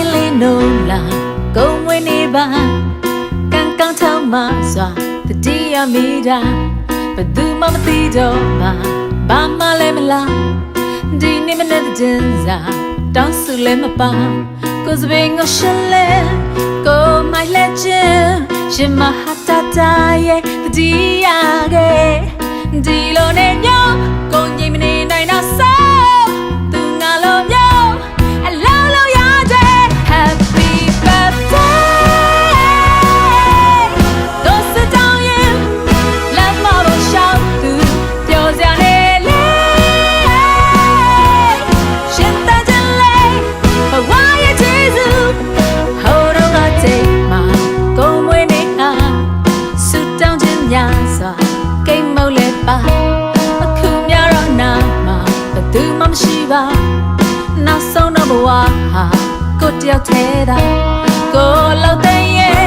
င်းလုံးလာကုံဝင်နေပါကံကောင်းထောင်းမှစွာတတိယမိတာဘယ်သူမှမသိတော့မှဘာမှလည်းမလားဒီနေ့မနေ့တည်းစာတောင်းစုလည်းမပါကိုစပင်ကိုရှလဲကိုမိုင်လက်ချင်းရှင်မဟာတာတာရဲ့တတိယ အခုများတော့နာမှာဘယ်သူမှမရှိပါနောက်ဆုံးတော့ဘဝဟာကိုတယောက်သေးတာကိုလောက်တဲ့ရဲ့